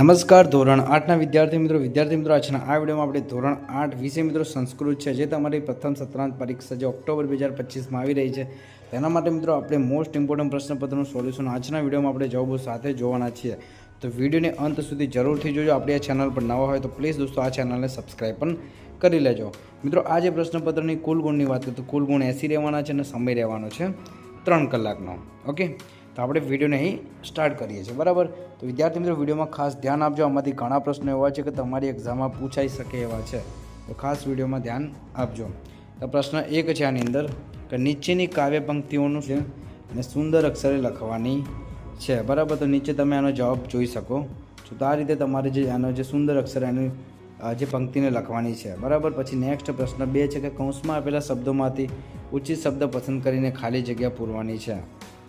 નમસ્કાર, ધોરણ આઠના વિદ્યાર્થી મિત્રો. વિદ્યાર્થી મિત્રો, આજના આ વિડીયોમાં આપણે ધોરણ આઠ વિષય મિત્રો સંસ્કૃત છે, જે તમારી પ્રથમ સત્રાંત પરીક્ષા જે ઓક્ટોબર બે હજાર પચીસમાં આવી રહી છે. તેના માટે મિત્રો આપણે મોસ્ટ ઇમ્પોર્ટન્ટ પ્રશ્નપત્રનું સોલ્યુશન આજના વિડીયોમાં આપણે જવાબો સાથે જોવાના છીએ. તો વિડીયોને અંત સુધી જરૂરથી જોજો. આપણી આ ચેનલ પર નવા હોય તો પ્લીઝ દોસ્તો આ ચેનલને સબસ્ક્રાઈબ પણ કરી લેજો. મિત્રો, આ જે પ્રશ્નપત્રની કુલ ગુણની વાત કરીએ તો કુલ ગુણ એંસી રહેવાના છે અને સમય રહેવાનો છે ત્રણ કલાકનો. ઓકે? તો આપણે વિડીયોને અહીં સ્ટાર્ટ કરીએ છીએ, બરાબર? તો વિદ્યાર્થી મિત્રો, વિડીયોમાં ખાસ ધ્યાન આપજો. આમાંથી ઘણા પ્રશ્નો એવા છે કે તમારી એક્ઝામમાં પૂછાઈ શકે એવા છે. તો ખાસ વિડીયોમાં ધ્યાન આપજો. તો પ્રશ્ન એક છે આની અંદર કે નીચેની કાવ્ય પંક્તિઓનું છે અને સુંદર અક્ષરે લખવાની છે. બરાબર? તો નીચે તમે આનો જવાબ જોઈ શકો. છો તો આ રીતે તમારે જે આનો જે સુંદર અક્ષર એની જે પંક્તિને લખવાની છે. બરાબર? પછી નેક્સ્ટ પ્રશ્ન બે છે કે કૌંસમાં આપેલા શબ્દોમાંથી ઉચિત શબ્દ પસંદ કરીને ખાલી જગ્યા પૂરવાની છે.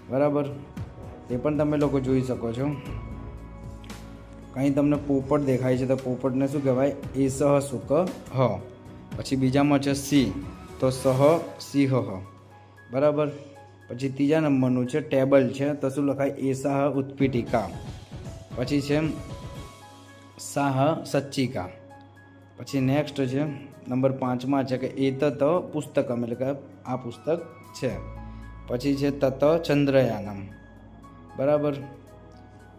બરાબર? તે પણ તમે લોકો જોઈ શકો છો. કંઈ તમને પોપટ દેખાય છે તો પોપટને શું કહેવાય? એ સહ સુક હ. પછી બીજામાં છે સી તો સહ, સિંહ, હ. બરાબર? પછી ત્રીજા નંબરનું છે ટેબલ છે. તો શું લખાય? એસાહ ઉત્પીઠિકા. પછી છે સાહ સચ્ચિકા. પછી નેક્સ્ટ છે નંબર પાંચમાં છે કે એ તો પુસ્તકમ. એટલે કે આ પુસ્તક છે. પછી છે તત ચંદ્રયાનમ. બરાબર?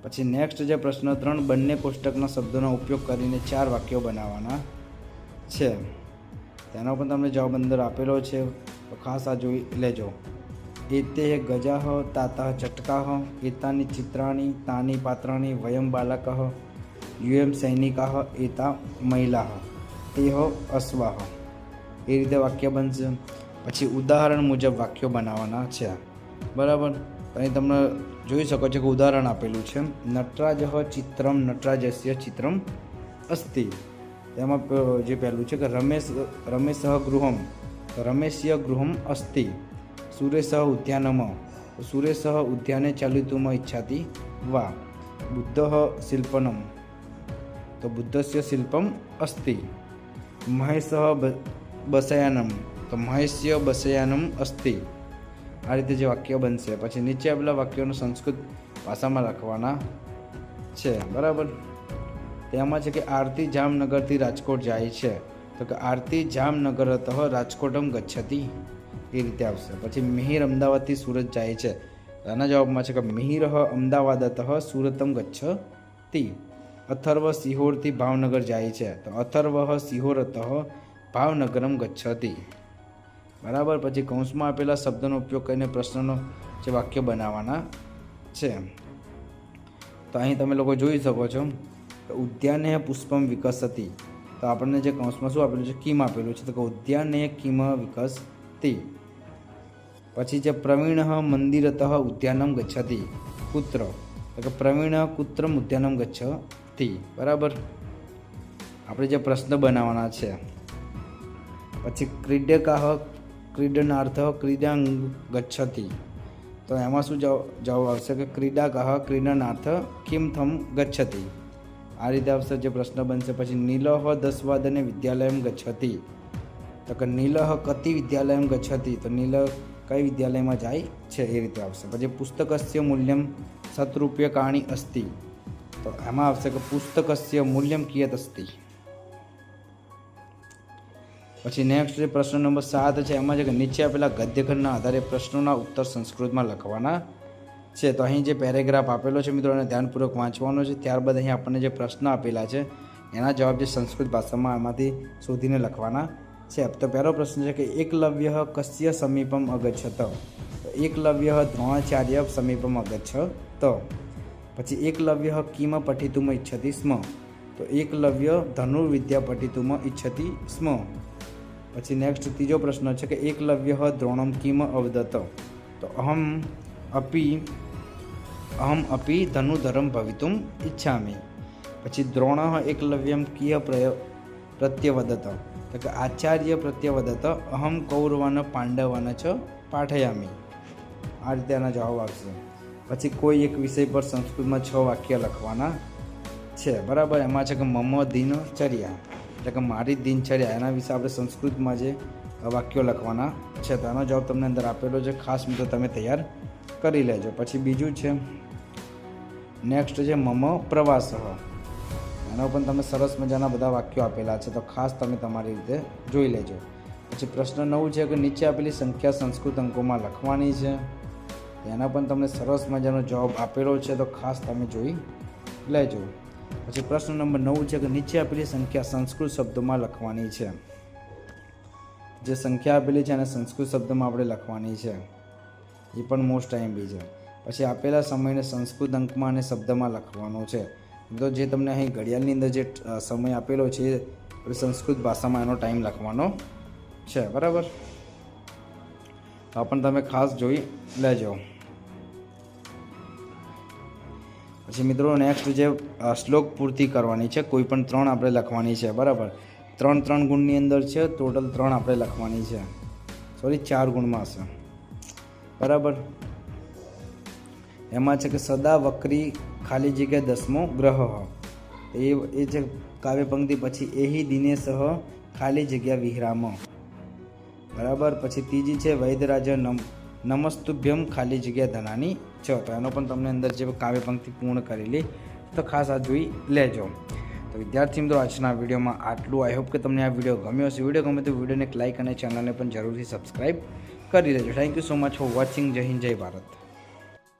પછી નેક્સ્ટ જે પ્રશ્ન ત્રણ, બંને કોષ્ટકના શબ્દોનો ઉપયોગ કરીને ચાર વાક્યો બનાવવાના છે. તેનો પણ તમને જવાબ અંદર આપેલો છે. તો ખાસ આ જોઈ લેજો. એતે ગજાહ તાતા ચટકાહ, એતાની ચિત્રાણી, તાની પાત્રાણી, વયમ બાલકઃ યુએમ સૈનિકાહ, એતા મહિલાહ તેહ અશ્વાહ. એ રીતે વાક્ય બનશે. પછી ઉદાહરણ મુજબ વાક્યો બનાવવાના છે બરાબર? અહીં તમે જોઈ શકો છો કે ઉદાહરણ આપેલું છે. નટરાજ ચિત્રમ, નટરાજસ્ય ચિત્રમ અસ્તિ. તેમાં જે પહેલું છે કે રમેશ રમેશ ગૃહમ, રમેશય ગૃહમ અસ્તિ. સુરેશ ઉદ્યાનમ, સુરેશ ઉદ્યાને ચાલિતુમ ઈચ્છાતી વા. બુદ્ધ શિલ્પનમ, તો બુદ્ધસ્ય શિલ્પમ અસ્તિ. મહેશ બસયાનમ તો મહેશ્ય બસયાનમ અસ્તિ. આ રીતે જે વાક્ય બનશે, પછી નીચે આપેલા વાક્યોનું સંસ્કૃત ભાષામાં લખવાના છે. બરાબર? તેમાં છે કે આરતી જામનગરથી રાજકોટ જાય છે. તો કે આરતી જામનગરતઃ રાજકોટમ ગચ્છતી. એ રીતે આવશે. પછી મિહિર અમદાવાદથી સુરત જાય છે. આના જવાબમાં છે કે મિહિર અમદાવાદતઃ સુરતમ ગચ્છતી. અથર્વ સિહોરથી ભાવનગર જાય છે. તો અથર્વ સિહોરત ભાવનગરમ ગચ્છતી. બરાબર? પછી કૌંસમાં આપેલા શબ્દનો ઉપયોગ કરીને પ્રશ્નનો જે વાક્ય બનાવવાના છે. તો અહીં તમે લોકો જોઈ શકો છો ઉદ્યાને પુષ્પમ વિકસતી. તો આપણને જે કૌંસમાં શું આપેલું છે? કિમ આપેલું છે. તો કે ઉદ્યાને કિમ વિકસતી. પછી જે પ્રવીણ મંદિરત ઉદ્યાનમ ગચ્છતી કુત્ર તો કે પ્રવીણ કુત્રમ ઉદ્યાનમ ગચ્છતી. બરાબર? આપણે જે પ્રશ્ન બનાવવાના છે. પછી ક્રીડકાહ ક્રીડનાર્થ ક્રીડાંગ ગચ્છતિ. તો એમાં શું જવાબ આવશે કે ક્રીડાકાહ ક્રીડનાર્થ કિમ થમ ગચ્છતિ. આ રીતે આવશે જે પ્રશ્ન બનશે. પછી નીલહ દસ વાદને વિદ્યાલયમ ગચ્છતિ. તો કે નીલહ કતિ વિદ્યાલયમ ગચ્છતિ. તો નીલ કઈ વિદ્યાલયમાં જાય છે એ રીતે આવશે. પછી પુસ્તકસ્ય મૂલ્યમ શતરૂપ્યકાણી અસ્તિ. તો એમાં આવશે કે પુસ્તકસ્ય મૂલ્યમ કિયત અસ્તિ પછી નેક્સ્ટ જે પ્રશ્ન નંબર સાત છે, એમાં છે કે નીચે આપેલા ગદ્યખંડના આધારે પ્રશ્નોના ઉત્તર સંસ્કૃતમાં લખવાના છે. તો અહીં જે પેરેગ્રાફ આપેલો છે મિત્રો, એને ધ્યાનપૂર્વક વાંચવાનો છે. ત્યારબાદ અહીં આપણને જે પ્રશ્ન આપેલા છે, એના જવાબ જે સંસ્કૃત ભાષામાં એમાંથી શોધીને લખવાના છે. તો પહેલો પ્રશ્ન છે કે એકલવ્ય કસ્ય સમીપમ અગચ્છત? એકલવ્ય દ્રોણાચાર્ય સમીપમ અગચ્છત. પછી એકલવ્ય કિમ પઠિતુમ ઈચ્છતિ સ્મ? તો એકલવ્ય ધનુર્વિદ્યા પઠિતુમ ઈચ્છતિ સ્મ? પછી નેક્સ્ટ ત્રીજો પ્રશ્ન છે કે એકલવ્ય દ્રોણમ કિમ અવદત તો અહમ અપી અહમ અપી ધનુધરમ ભવિતુમ ઈચ્છામિ. પછી દ્રોણ એકલવ્યમ કિય પ્રય પ્રત્યવદત તો કે આચાર્ય પ્રત્યવદત અહમ કૌરવાન પાંડવાન છ પાઠયામી. આ રીતે આના જવાબ આવશે. પછી કોઈ એક વિષય પર સંસ્કૃતમાં છ વાક્ય લખવાના છે. બરાબર? એમાં છે કે મમ દિનચર્યા એટલે કે મારી દિનચર્યા, એના વિશે આપણે સંસ્કૃતમાં જે વાક્યો લખવાના છે, તો આનો જવાબ તમને અંદર આપેલો છે. ખાસ મિત્રો તમે તૈયાર કરી લેજો. પછી બીજું છે નેક્સ્ટ છે, મમ પ્રવાસ. એના પણ તમે સરસ મજાના બધા વાક્યો આપેલા છે, તો ખાસ તમે તમારી રીતે જોઈ લેજો. પછી પ્રશ્ન નવું છે કે નીચે આપેલી સંખ્યા સંસ્કૃત અંકોમાં લખવાની છે. એના પણ તમને સરસ મજાનો જવાબ આપેલો છે, તો ખાસ તમે જોઈ લેજો. પછી પ્રશ્ન નંબર નવ છે કે નીચે આપેલી સંખ્યા સંસ્કૃત શબ્દોમાં લખવાની છે. જે સંખ્યા આપેલી છે એને સંસ્કૃત શબ્દમાં આપણે લખવાની છે. એ પણ મોસ્ટ ટાઈમ બી છે. પછી આપેલા સમયને સંસ્કૃત અંકમાં અને શબ્દમાં લખવાનો છે. તો જે તમને અહીં ઘડિયાળની અંદર જે સમય આપેલો છે, એ સંસ્કૃત ભાષામાં એનો ટાઈમ લખવાનો છે. બરાબર? તો પણ તમે ખાસ જોઈ લેજો. પછી મિત્રો નેક્સ્ટ જે શ્લોક પૂર્તિ કરવાની છે, કોઈ પણ ત્રણ આપણે લખવાની છે, બરાબર? ત્રણ ત્રણ ગુણની અંદર છે ટોટલ ત્રણ આપણે લખવાની છે. સોરી ચાર ગુણમાં હશે. બરાબર? એમાં છે કે સદા વક્રી ખાલી જગ્યા દસમો ગ્રહ એ એ છે કાવ્ય પંક્તિ, પછી એહી દિને સહ ખાલી જગ્યા વિહરામ. બરાબર? પછી ત્રીજી છે વૈદરાજ નમ, નમસ્તુભ્યમ ખાલી જગ્યા ધનાની છ. તો એનો પણ તમને અંદર જે કાવ્ય પંક્તિ પૂર્ણ કરેલી, તો ખાસ આ જોઈ લેજો. તો વિદ્યાર્થી મિત્રો, આજના વિડીયોમાં આટલું. આઈ હોપ કે તમને આ વીડિયો ગમ્યો હશે. વીડિયો ગમે તો વિડીયોને એક લાઇક અને ચેનલને પણ જરૂરથી સબસ્ક્રાઈબ કરી દેજો. Thank you so much for watching જય હિન્દ, જય ભારત.